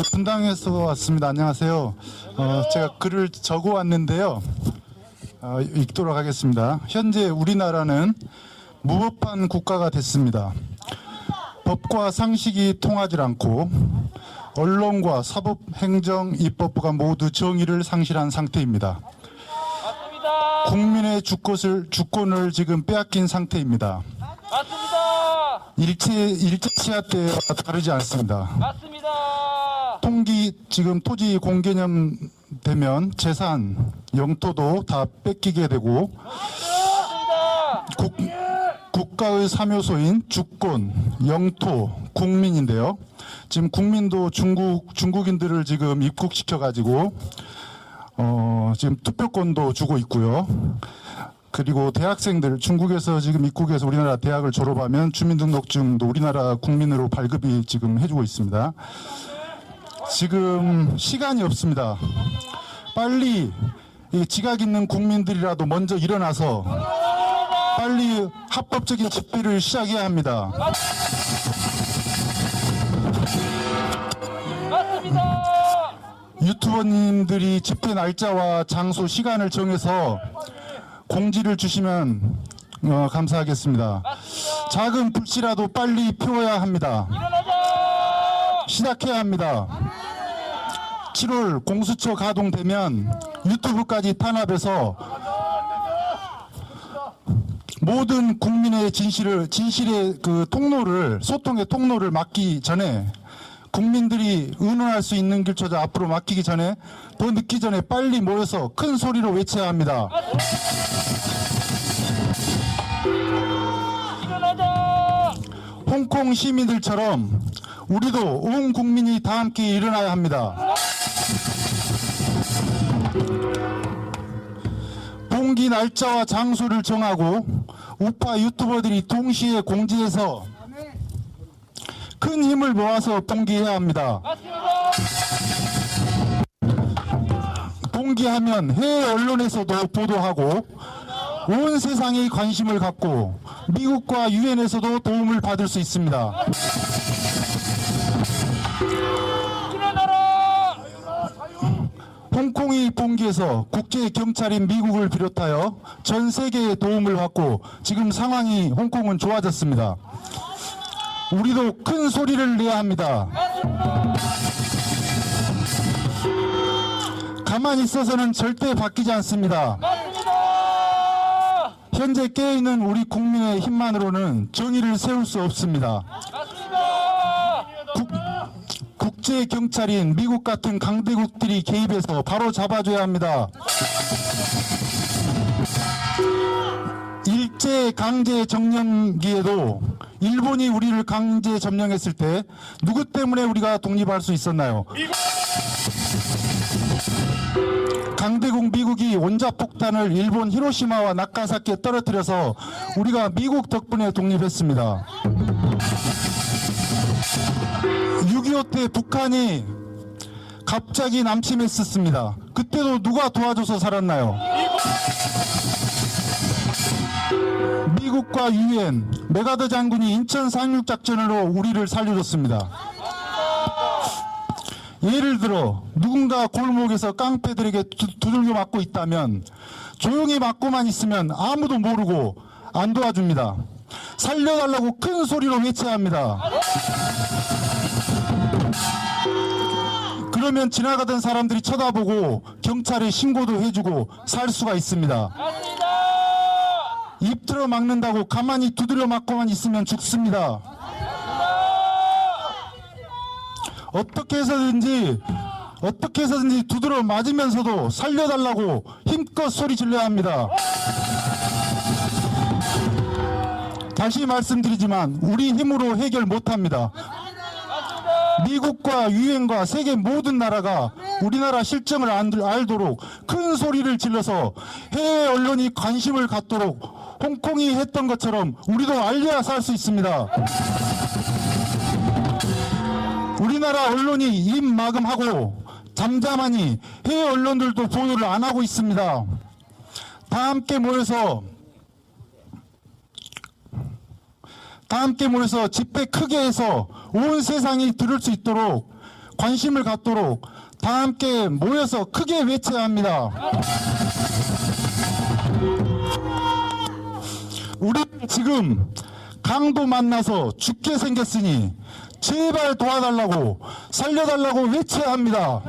네, 분당에서 왔습니다. 안녕하세요. 어, 제가 글을 적어 왔는데요. 어, 읽도록 하겠습니다. 현재 우리나라는 무법한 국가가 됐습니다. 법과 상식이 통하지 않고 언론과 사법, 행정, 입법부가 모두 정의를 상실한 상태입니다. 국민의 주권을, 주권을 지금 빼앗긴 상태입니다. 맞습니다. 일체, 일제시야 때와 다르지 않습니다. 통기 지금 토지 공개념 되면 재산, 영토도 다 뺏기게 되고. 국, 국가의 사묘소인 주권, 영토, 국민인데요. 지금 국민도 중국 중국인들을 지금 입국시켜 가지고 어, 지금 투표권도 주고 있고요. 그리고 대학생들 중국에서 지금 입국해서 우리나라 대학을 졸업하면 주민등록증도 우리나라 국민으로 발급이 지금 해주고 있습니다. 지금 시간이 없습니다. 빨리 이 지각 있는 국민들이라도 먼저 일어나서 빨리 합법적인 집회를 시작해야 합니다. 맞습니다. 유튜버님들이 집회 날짜와 장소, 시간을 정해서 공지를 주시면 어, 감사하겠습니다. 작은 불씨라도 빨리 피워야 합니다. 일어나자. 시작해야 합니다. 7월 공수처 가동되면 유튜브까지 탄압해서 모든 국민의 진실을 진실의 그 통로를 소통의 통로를 막기 전에 국민들이 의논할 수 있는 길조차 앞으로 막히기 전에 더 늦기 전에 빨리 모여서 큰 소리로 외쳐야 합니다. 홍콩 시민들처럼 우리도 온 국민이 다 함께 일어나야 합니다. 봉기 날짜와 장소를 정하고 우파 유튜버들이 동시에 공지해서 큰 힘을 모아서 봉기해야 합니다. 봉기하면 해외 언론에서도 보도하고 온 세상이 관심을 갖고 미국과 유엔에서도 도움을 받을 수 있습니다. 홍콩이 봉기해서 국제 경찰인 미국을 비롯하여 전 세계의 도움을 받고 지금 상황이 홍콩은 좋아졌습니다. 우리도 큰 소리를 내야 합니다. 가만히 있어서는 절대 바뀌지 않습니다. 현재 깨어있는 우리 국민의 힘만으로는 정의를 세울 수 없습니다. 국제 경찰인 미국 같은 강대국들이 개입해서 바로 잡아줘야 합니다. 일제 강제 정년기에도 일본이 우리를 강제 점령했을 때 누구 때문에 우리가 독립할 수 있었나요? 강대국 미국이 원자폭탄을 일본 히로시마와 나카사키에 떨어뜨려서 우리가 미국 덕분에 독립했습니다. 6.25때 북한이 갑자기 남침했었습니다. 그때도 누가 도와줘서 살았나요? 미국과 유엔, 메가더 장군이 인천 상륙 작전으로 우리를 살려줬습니다. 예를 들어 누군가 골목에서 깡패들에게 두, 두들겨 맞고 있다면 조용히 맞고만 있으면 아무도 모르고 안 도와줍니다. 살려달라고 큰 소리로 외쳐야 합니다. 그러면 지나가던 사람들이 쳐다보고 경찰에 신고도 해주고 살 수가 있습니다. 입 틀어 막는다고 가만히 두드려 맞고만 있으면 죽습니다. 어떻게 해서든지 어떻게 해서든지 두드려 맞으면서도 살려달라고 힘껏 소리 질러야 합니다. 다시 말씀드리지만 우리 힘으로 해결 못합니다. 미국과 유엔과 세계 모든 나라가 우리나라 실정을 안- 알도록 큰 소리를 질러서 해외 언론이 관심을 갖도록 홍콩이 했던 것처럼 우리도 알려야 살 수 있습니다. 우리나라 언론이 입 마금하고 잠잠하니 해외 언론들도 보도를 안 하고 있습니다. 다 함께 모여서 다 함께 모여서 집회 크게 해서 온 세상이 들을 수 있도록 관심을 갖도록 다 함께 모여서 크게 외쳐야 합니다. 우리 지금 강도 만나서 죽게 생겼으니 제발 도와달라고 살려달라고 외쳐야 합니다.